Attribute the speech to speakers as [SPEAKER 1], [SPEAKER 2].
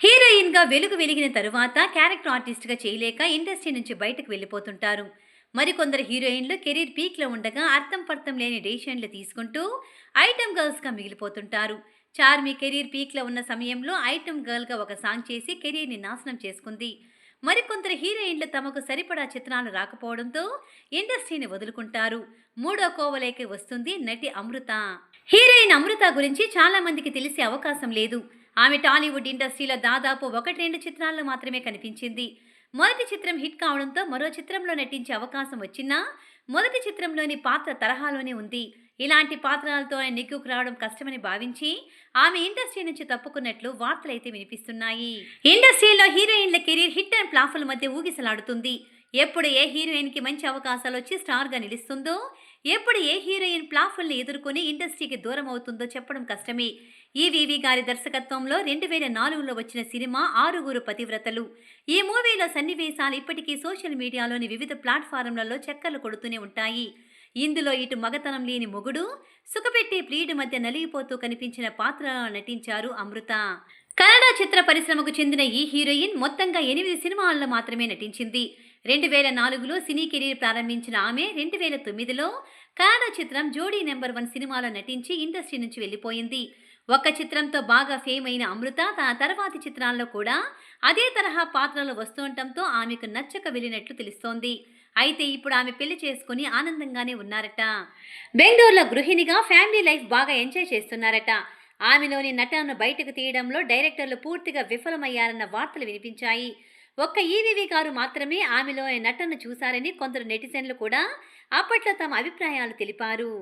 [SPEAKER 1] హీరోయిన్గా వెలుగు వెలిగిన తరువాత క్యారెక్టర్ ఆర్టిస్ట్గా చేయలేక ఇండస్ట్రీ నుంచి బయటకు వెళ్ళిపోతుంటారు. మరికొందరు హీరోయిన్లు కెరీర్ పీక్లో ఉండగా అర్థం పర్థం లేని డెసిషన్లు తీసుకుంటూ ఐటమ్ గర్ల్స్గా మిగిలిపోతుంటారు. చార్మి కెరీర్ పీక్లో ఉన్న సమయంలో ఐటమ్ గర్ల్గా ఒక సాంగ్ చేసి కెరీర్ని నాశనం చేసుకుంది. మరికొందరు హీరోయిన్లు తమకు సరిపడా చిత్రాలు రాకపోవడంతో ఇండస్ట్రీని వదులుకుంటారు. మూడో కోవలేకి వస్తుంది నటి అమృత. హీరోయిన్ అమృత గురించి చాలామందికి తెలిసే అవకాశం లేదు. ఆమె టాలీవుడ్ ఇండస్ట్రీలో దాదాపు ఒకటి రెండు చిత్రాల్లో మాత్రమే కనిపించింది. మొదటి చిత్రం హిట్ కావడంతో మరో చిత్రంలో నటించే అవకాశం వచ్చినా మొదటి చిత్రంలోని పాత్ర తరహాలోనే ఉంది. ఇలాంటి పాత్రలతో ఆయన నెగ్గుకు రావడం కష్టమని భావించి ఆమె ఇండస్ట్రీ నుంచి తప్పుకున్నట్లు వార్తలైతే వినిపిస్తున్నాయి. ఇండస్ట్రీలో హీరోయిన్ల కెరీర్ హిట్ అండ్ ప్లాఫుల మధ్య ఊగిసలాడుతుంది. ఎప్పుడు ఏ హీరోయిన్కి మంచి అవకాశాలు వచ్చి స్టార్గా నిలుస్తుందో ఎప్పుడు ఏ హీరోయిన్ ప్లాఫుల్ని ఎదుర్కొని ఇండస్ట్రీకి దూరం అవుతుందో చెప్పడం కష్టమే. ఈవీవి గారి దర్శకత్వంలో రెండు వేల నాలుగులో వచ్చిన సినిమా ఆరుగురు పతివ్రతలు. ఈ మూవీలో సన్నివేశాలు ఇప్పటికీ సోషల్ మీడియాలోని వివిధ ప్లాట్ఫారంలలో చక్కర్లు కొడుతూనే ఉంటాయి. ఇందులో ఇటు మగతనం లేని మొగుడు సుఖపెట్టే ప్రియుడి మధ్య నలిగిపోతూ కనిపించిన పాత్రలో నటించారు అమృత. కన్నడ చిత్ర పరిశ్రమకు చెందిన ఈ హీరోయిన్ మొత్తంగా ఎనిమిది సినిమాల్లో మాత్రమే నటించింది. రెండు వేల నాలుగులో సినీ కెరీర్ ప్రారంభించిన ఆమె రెండు వేల తొమ్మిదిలో కన్నడ చిత్రం జోడీ నెంబర్ వన్ సినిమాలో నటించి ఇండస్ట్రీ నుంచి వెళ్ళిపోయింది. ఒక్క చిత్రంతో బాగా ఫేమ్ అయిన అమృత తన తర్వాతి చిత్రాల్లో కూడా అదే తరహా పాత్రలు వస్తుండటంతో ఆమెకు నచ్చక వెళ్ళినట్లు తెలుస్తోంది. అయితే ఇప్పుడు ఆమె పెళ్ళి చేసుకుని ఆనందంగానే ఉన్నారట. బెంగళూరులో గృహిణిగా ఫ్యామిలీ లైఫ్ బాగా ఎంజాయ్ చేస్తున్నారట. ఆమెలోని నటనను బయటకు తీయడంలో డైరెక్టర్లు పూర్తిగా విఫలమయ్యారన్న వార్తలు వినిపించాయి. ఒక్క ఈవీవి గారు మాత్రమే ఆమెలో నటన చూశారని కొందరు నెటిజన్లు కూడా అప్పట్లో తమ అభిప్రాయాలు తెలిపారు.